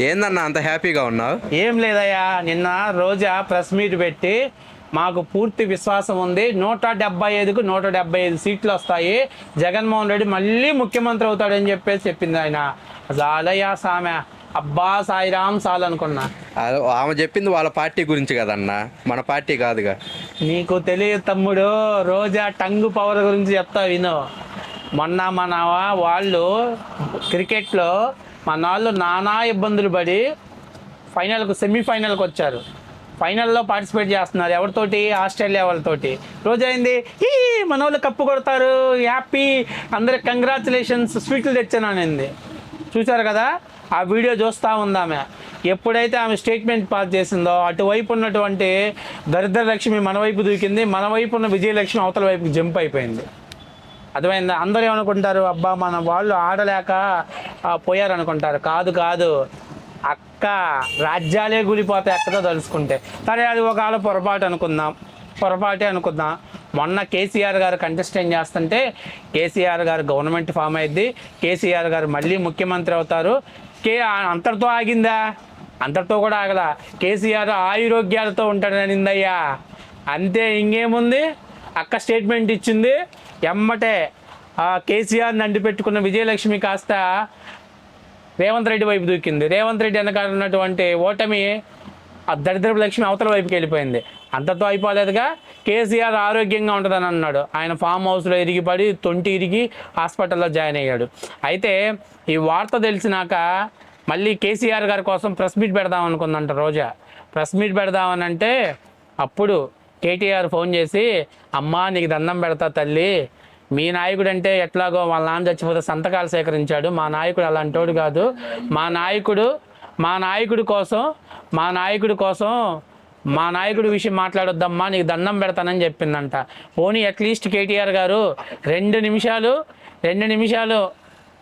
ఏందన్నా అంత హ్యాపీగా ఉన్నావు? ఏం లేదయ్యా నిన్న రోజా ప్రెస్ మీట్ పెట్టి మాకు పూర్తి విశ్వాసం ఉంది. నూట డెబ్బై ఐదుకు నూట డెబ్బై ఐదు సీట్లు వస్తాయి. జగన్మోహన్ రెడ్డి మళ్ళీ ముఖ్యమంత్రి అవుతాడని చెప్పేసి చెప్పింది ఆయన. జాలయ్యా సామె. అబ్బా సాయిరామ్ సాల్ అనుకున్నా. ఆమె చెప్పింది వాళ్ళ పార్టీ గురించి కదన్నా. మన పార్టీ కాదుగా. నీకు తెలియదు తమ్ముడు రోజా టంగు పవర్ గురించి చెప్తా విను. మొన్న మన వాళ్ళు క్రికెట్లో మా నాళ్ళు నానా ఇబ్బందులు పడి ఫైనల్కు సెమీఫైనల్కి వచ్చారు. ఫైనల్లో పార్టిసిపేట్ చేస్తున్నారు ఎవరితోటి? ఆస్ట్రేలియా వాళ్ళతోటి. రోజైంది ఈ మన వాళ్ళు కప్పు కొడతారు హ్యాపీ అందరికి కంగ్రాచులేషన్స్ స్వీట్లు తెచ్చాననింది చూశారు కదా ఆ వీడియో చూస్తూ ఉందామె ఎప్పుడైతే ఆమె స్టేట్మెంట్ పాస్ చేసిందో అటువైపు ఉన్నటువంటి దరిద్ర లక్ష్మి మన వైపు దూకింది మన వైపు ఉన్న విజయలక్ష్మి అవతల వైపుకి జంప్ అయిపోయింది. అర్థమైందా? అందరూ ఏమనుకుంటారు? అబ్బా మన వాళ్ళు ఆడలేక పోయారు అనుకుంటారు కాదు కాదు. అక్క రాజ్యాలే గులిపోతాయి అక్కతో తలుసుకుంటే సరే అది ఒకవేళ పొరపాటు అనుకుందాం. పొరపాటే అనుకుందాం. మొన్న కేసీఆర్ గారు కంటెస్టెంట్ చేస్తుంటే కేసీఆర్ గారు గవర్నమెంట్ ఫామ్ అయింది కేసీఆర్ గారు మళ్ళీ ముఖ్యమంత్రి అవుతారు. కే అంతటితో ఆగిందా? అంతటితో కూడా ఆగలా. కేసీఆర్ ఆయురోగ్యాలతో ఉంటాడనిందయ్యా. అంతే ఇంకేముంది? అక్క స్టేట్మెంట్ ఇచ్చింది. ఎమ్మటే కేసీఆర్ నండి పెట్టుకున్న విజయలక్ష్మి కాస్త రేవంత్ రెడ్డి వైపు దూకింది. రేవంత్ రెడ్డి వెనకాల ఉన్నటువంటి ఓటమి ఆ దరిద్రపు లక్ష్మి అవతల వైపుకి వెళ్ళిపోయింది. అంతతో అయిపోలేదుగా కేసీఆర్ ఆరోగ్యంగా ఉంటుందని అన్నాడు. ఆయన ఫామ్ హౌస్లో ఇరిగిపడి తొంటి ఇరిగి హాస్పిటల్లో జాయిన్ అయ్యాడు. అయితే ఈ వార్త తెలిసినాక మళ్ళీ కేసీఆర్ గారి కోసం ప్రెస్ మీట్ పెడదాం అనుకుందంట రోజా. ప్రెస్ మీట్ పెడదామని అంటే అప్పుడు కేటీఆర్ ఫోన్ చేసి అమ్మా నీకు దండం పెడతా తల్లి. మీ నాయకుడు అంటే ఎట్లాగో వాళ్ళ నాన్న చచ్చిపోతే సంతకాలు సేకరించాడు. మా నాయకుడు అలాంటోడు కాదు. మా నాయకుడు మా నాయకుడి కోసం మా నాయకుడి కోసం మా నాయకుడి విషయం మాట్లాడొద్దమ్మా నీకు దండం పెడతానని చెప్పిందంట. పోనీ అట్లీస్ట్ కేటీఆర్ గారు రెండు నిమిషాలు రెండు నిమిషాలు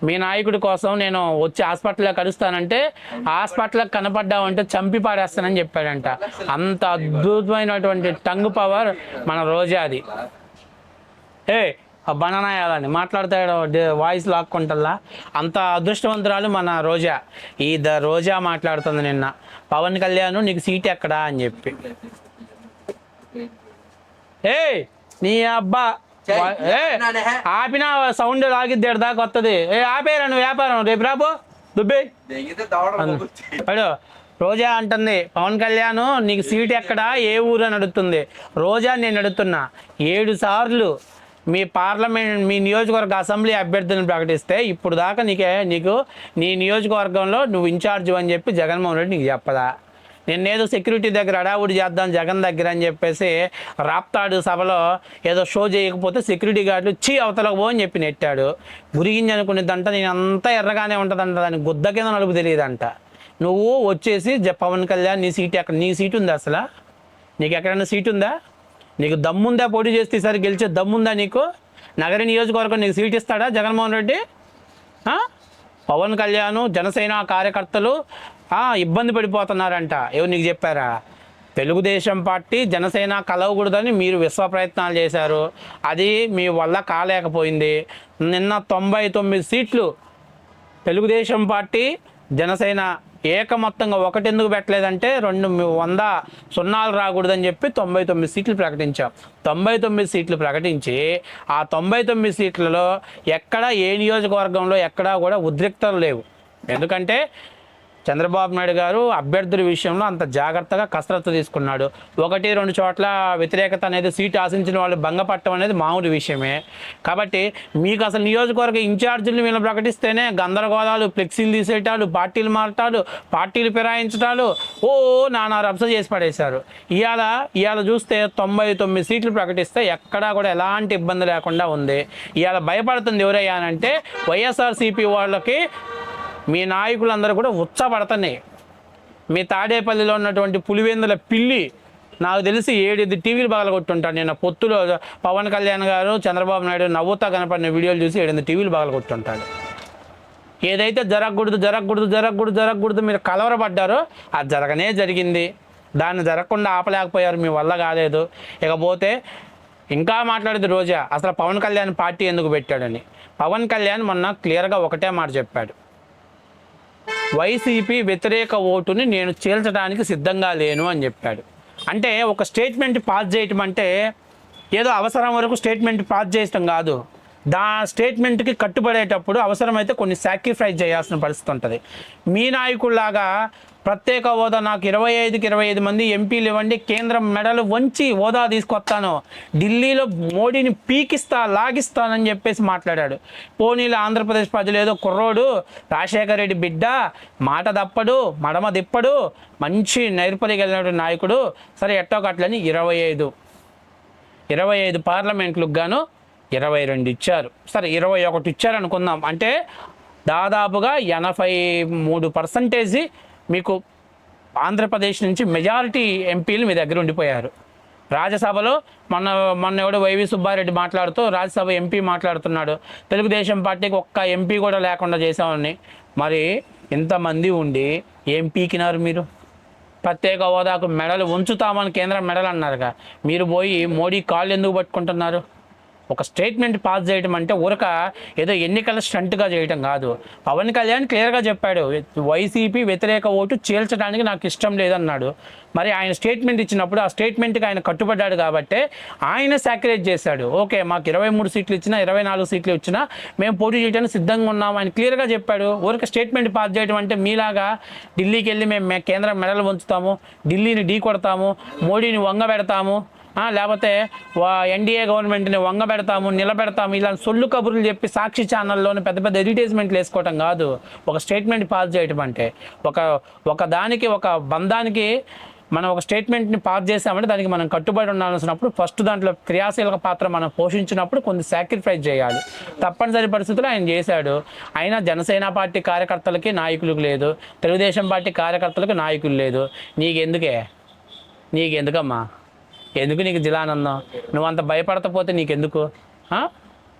మీ నాయకుడి కోసం నేను వచ్చి హాస్పిటల్లో కలుస్తానంటే హాస్పిటల్కి కనపడ్డామంటే చంపి పాడేస్తానని చెప్పాడంట. అంత అద్భుతమైనటువంటి టంగ్ పవర్ మన రోజాది. ఏ బననాయాలని మాట్లాడతాడు వాయిస్ లాక్కుంటల్లా? అంత అదృష్టవంతురాలు మన రోజా. ఈ ద రోజా మాట్లాడుతుంది నిన్న. పవన్ కళ్యాణ్ నీకు సీట్ ఎక్కడా అని చెప్పి. ఏ నీ అబ్బా ఆపిన సౌండ్ లాగిద్ది దాకా వస్తుంది ఏ ఆపేరా నువ్వు వ్యాపారం రేపు రాబో దుబ్బే. అడు రోజా అంటుంది పవన్ కళ్యాణ్ నీకు సీట్ ఎక్కడ? ఏ ఊరు అని అడుగుతుంది. రోజా నేను అడుగుతున్నా ఏడు సార్లు మీ పార్లమెంట్ మీ నియోజకవర్గ అసెంబ్లీ అభ్యర్థులను ప్రకటిస్తే ఇప్పుడు దాకా నీకే నీకు నీ నియోజకవర్గంలో నువ్వు ఇన్ఛార్జ్ అని చెప్పి జగన్మోహన్ రెడ్డి నీకు చెప్పదా? నిన్నేదో సెక్యూరిటీ దగ్గర అడావుడి చేద్దాం జగన్ దగ్గర అని చెప్పేసి రాప్తాడు సభలో ఏదో షో చేయకపోతే సెక్యూరిటీ గార్డులు చీ అవతలకు పో అని చెప్పి నెట్టాడు. గురిగింజ అనుకునేదంట నేను అంతా ఎర్రగానే ఉంటుందంట దాని గుద్ద కింద నలుపు తెలియదంట. నువ్వు వచ్చేసి జ- పవన్ కళ్యాణ్ నీ సీట్ ఎక్కడ నీ సీట్ ఉందా అసలు? నీకు ఎక్కడైనా సీట్ ఉందా? నీకు దమ్ముందా పోటీ చేస్తే ఈసారి గెలిచే దమ్ముందా నీకు? నగర నియోజకవర్గం నీకు సీట్ ఇస్తాడా జగన్మోహన్ రెడ్డి? పవన్ కళ్యాణ్ జనసేన కార్యకర్తలు ఇబ్బంది పడిపోతున్నారంట. ఎవరు నీకు చెప్పారా? తెలుగుదేశం పార్టీ జనసేన కలవకూడదని మీరు విశ్వ ప్రయత్నాలు చేశారు. అది మీ వల్ల కాలేకపోయింది. నిన్న తొంభై తొమ్మిది సీట్లు తెలుగుదేశం పార్టీ జనసేన ఏకమొత్తంగా ఒకటి ఎందుకు పెట్టలేదంటే రెండు వంద సున్నాలు రాకూడదని చెప్పి తొంభై తొమ్మిది సీట్లు ప్రకటించాం. తొంభై తొమ్మిది సీట్లు ప్రకటించి ఆ తొంభై తొమ్మిది సీట్లలో ఎక్కడ ఏ నియోజకవర్గంలో ఎక్కడా కూడా ఉద్రిక్తలు లేవు. ఎందుకంటే చంద్రబాబు నాయుడు గారు అభ్యర్థుల విషయంలో అంత జాగ్రత్తగా కసరత్తు తీసుకున్నాడు. ఒకటి రెండు చోట్ల వ్యతిరేకత అనేది సీటు ఆశించిన వాళ్ళు భంగపట్టడం అనేది మామూలు విషయమే. కాబట్టి మీకు అసలు నియోజకవర్గ ఇన్ఛార్జీలు వీళ్ళు ప్రకటిస్తేనే గందరగోళాలు ఫ్లెక్సీలు తీసేయటాలు పార్టీలు మారటాలు పార్టీలు ఫిరాయించటాలు ఓ నానా రబ్స చేసి పడేశారు. ఇవాళ ఇవాళ చూస్తే తొంభై తొమ్మిది సీట్లు ప్రకటిస్తే ఎక్కడా కూడా ఎలాంటి ఇబ్బంది లేకుండా ఉంది. ఇవాళ భయపడుతుంది ఎవరయ్యానంటే వైఎస్ఆర్సీపీ వాళ్ళకి మీ నాయకులందరూ కూడా ఉత్సాహపడుతున్నాయి మీ తాడేపల్లిలో ఉన్నటువంటి పులివెందుల పిల్లి నాకు తెలిసి ఏడెనిమిది టీవీలు పగలగొట్టుంటాడు. నేను పొత్తులో పవన్ కళ్యాణ్ గారు చంద్రబాబు నాయుడు నవ్వుతా కనపడిన వీడియోలు చూసి ఏడెనిమిది టీవీలు పగలగొట్టుంటాడు. ఏదైతే జరగకూడదు జరగకూడదు జరగకూడదు జరగకూడదు మీరు కలవరపడ్డారో అది జరగనే జరిగింది. దాన్ని జరగకుండా ఆపలేకపోయారు మీ వల్ల కాలేదు. ఇకపోతే ఇంకా మాట్లాడేది రోజా అసలు పవన్ కళ్యాణ్ పార్టీ ఎందుకు పెట్టాడని. పవన్ కళ్యాణ్ మొన్న క్లియర్గా ఒకటే మాట చెప్పాడు. వైసీపీ వ్యతిరేక ఓటుని నేను చీల్చడానికి సిద్ధంగా లేను అని చెప్పాడు. అంటే ఒక స్టేట్మెంట్ పాస్ చేయటం అంటే ఏదో అవసరం వరకు స్టేట్మెంట్ పాస్ చేయటం కాదు. దా స్టేట్మెంట్కి కట్టుబడేటప్పుడు అవసరమైతే కొన్ని సాక్రిఫైస్ చేయాల్సిన పరిస్థితి ఉంటుంది. మీ నాయకుల్లాగా ప్రత్యేక హోదా నాకు ఇరవై ఐదుకి ఇరవై ఐదు మంది ఎంపీలు ఇవ్వండి కేంద్రం మెడలు వంచి హోదా తీసుకొస్తాను ఢిల్లీలో మోడీని పీకిస్తా లాగిస్తానని చెప్పేసి మాట్లాడాడు. పోనీలో ఆంధ్రప్రదేశ్ ప్రజలు ఏదో కుర్రోడు రాజశేఖర రెడ్డి బిడ్డ మాట దప్పడు మడమ దిప్పడు మంచి నైర్పల్లికి నాయకుడు సరే ఎట్టో కట్లని ఇరవై ఐదు. ఇరవై ఐదు పార్లమెంట్లకు గాను ఇరవై రెండు ఇచ్చారు. సరే ఇరవై ఒకటి ఇచ్చారు అనుకుందాం. అంటే దాదాపుగా ఎనభై మూడు పర్సంటేజీ మీకు ఆంధ్రప్రదేశ్ నుంచి మెజారిటీ ఎంపీలు మీ దగ్గర ఉండిపోయారు. రాజ్యసభలో మొన్న మొన్న ఎవడో వైవి సుబ్బారెడ్డి మాట్లాడుతూ రాజ్యసభ ఎంపీ మాట్లాడుతున్నాడు. తెలుగుదేశం పార్టీకి ఒక్క ఎంపీ కూడా లేకుండా చేసామని మరి ఇంతమంది ఉండి ఏం పీకినారు మీరు? ప్రత్యేక హోదాకు మెడలు ఉంచుతామని కేంద్రం మెడలు అన్నారుగా. మీరు పోయి మోడీ కాళ్ళు ఎందుకు పట్టుకుంటున్నారు? ఒక స్టేట్మెంట్ పాస్ చేయడం అంటే ఊరక ఏదో ఎన్నికల స్టంట్గా చేయడం కాదు. పవన్ కళ్యాణ్ క్లియర్గా చెప్పాడు వైసీపీ వ్యతిరేక ఓటు చీల్చడానికి నాకు ఇష్టం లేదన్నాడు. మరి ఆయన స్టేట్మెంట్ ఇచ్చినప్పుడు ఆ స్టేట్మెంట్కి ఆయన కట్టుబడ్డాడు కాబట్టి ఆయన సాక్రిఫైస్ చేశాడు. ఓకే మాకు ఇరవై మూడు సీట్లు ఇచ్చినా ఇరవై నాలుగు సీట్లు ఇచ్చినా మేము పోటీ చేయడానికి సిద్ధంగా ఉన్నాం ఆయన క్లియర్గా చెప్పాడు. ఊరికి స్టేట్మెంట్ పాస్ చేయడం అంటే మీలాగా ఢిల్లీకి వెళ్ళి మేము కేంద్రం మెడలు ఉంచుతాము ఢిల్లీని ఢీ కొడతాము మోడీని వంగ పెడతాము లేకపోతే ఎన్డీఏ గవర్నమెంట్ని వంగ పెడతాము నిలబెడతాము ఇలా సొల్లు కబుర్లు చెప్పి సాక్షి ఛానల్లోని పెద్ద పెద్ద అడ్వర్టైజ్మెంట్లు వేసుకోవటం కాదు. ఒక స్టేట్మెంట్ పాస్ చేయటం అంటే. ఒక ఒక దానికి ఒక బంధానికి మనం ఒక స్టేట్మెంట్ని పాస్ చేసామంటే దానికి మనం కట్టుబడి ఉండాల్సినప్పుడు ఫస్ట్ దాంట్లో క్రియాశీలక పాత్ర మనం పోషించినప్పుడు కొన్ని సాక్రిఫైస్ చేయాలి. తప్పనిసరి పరిస్థితుల్లో ఆయన చేశాడు. అయినా జనసేన పార్టీ కార్యకర్తలకి నాయకులకు లేదు. తెలుగుదేశం పార్టీ కార్యకర్తలకు నాయకులు లేదు. నీకెందుకే? నీకెందుకమ్మా? ఎందుకు నీకు జిలానందం నువ్వు అంత భయపడతపోతే నీకెందుకు?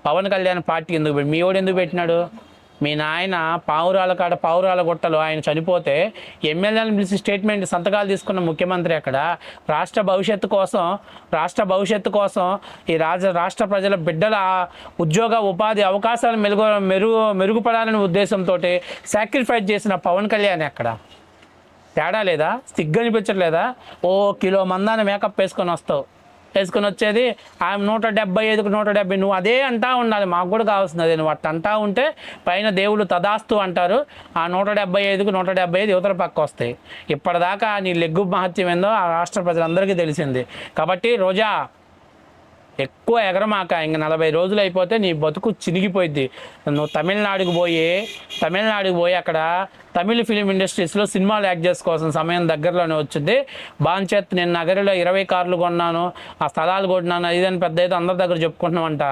పవన్ కళ్యాణ్ పార్టీ ఎందుకు పెట్టి- మీ వాడు ఎందుకు పెట్టినాడు? మీ నాయన పావురాల కాడ పావురాల గుట్టలు ఆయన చనిపోతే ఎమ్మెల్యేలను పిలిచి స్టేట్మెంట్ సంతకాలు తీసుకున్న ముఖ్యమంత్రి అక్కడ రాష్ట్ర భవిష్యత్తు కోసం రాష్ట్ర భవిష్యత్తు కోసం ఈ రాజ రాష్ట్ర ప్రజల బిడ్డల ఉద్యోగ ఉపాధి అవకాశాలు మెరుగు మెరుగు మెరుగుపడాలనే ఉద్దేశంతో సాక్రిఫైస్ చేసిన పవన్ కళ్యాణ్ ఎక్కడ? తేడా లేదా? సిగ్గనిపించట్లేదా ఓ కిలో మందాన్ని మేకప్ వేసుకొని వస్తావు. వేసుకొని వచ్చేది ఆమె నూట డెబ్బై ఐదుకు నూట డెబ్బై నువ్వు అదే అంటా ఉండాలి మాకు కూడా కావాల్సింది అదే నువ్వు అట్ట అంటా ఉంటే పైన దేవుళ్ళు తదాస్తు అంటారు ఆ నూట డెబ్బై ఐదుకు నూట డెబ్బై ఐదు యువతల పక్క వస్తాయి. ఇప్పటిదాకా నీ లెగ్గు మహత్యం ఏందో ఆ రాష్ట్ర ప్రజలందరికీ తెలిసింది. కాబట్టి రోజా ఎక్కువ ఎగరమాక ఇంక నలభై రోజులు అయిపోతే నీ బతుకు చినిగిపోయింది నువ్వు తమిళనాడుకు పోయి తమిళనాడుకు పోయి అక్కడ తమిళ ఫిలిం ఇండస్ట్రీస్లో సినిమాలు యాక్ట్ చేసుకోవాల్సిన సమయం దగ్గరలోనే వచ్చింది. బాంచేత్ నేను నగరిలో ఇరవై కార్లు కొన్నాను ఆ స్థలాలు కొన్నాను అది అని పెద్ద అయితే అందరి దగ్గర చెప్పుకుంటున్నామంట.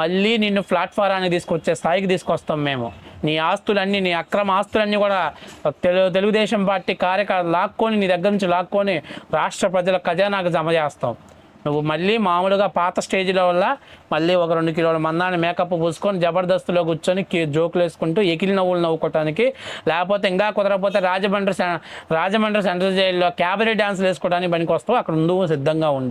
మళ్ళీ నిన్ను ప్లాట్ఫారానికి తీసుకొచ్చే స్థాయికి తీసుకొస్తాం మేము. నీ ఆస్తులన్నీ నీ అక్రమ ఆస్తులన్నీ కూడా తెలు తెలుగుదేశం పార్టీ కార్యకర్త లాక్కొని నీ దగ్గర నుంచి లాక్కొని రాష్ట్ర ప్రజల ఖజానాకు జమ చేస్తాం. నువ్వు మళ్ళీ మామూలుగా పాత స్టేజ్లో వల్ల మళ్ళీ ఒక రెండు కిలోల మందాన్ని మేకప్ పూసుకొని జబర్దస్త్లో కూర్చొని జోకులు వేసుకుంటూ ఎకిలి నవ్వులు నవ్వుకోవటానికి లేకపోతే ఇంకా కుదరకపోతే రాజమండ్రి రాజమండ్రి సెంట్రల్ జైల్లో క్యాబరీ డ్యాన్స్లు వేసుకోవడానికి పనికి వస్తావు అక్కడ ఉండు సిద్ధంగా ఉండు.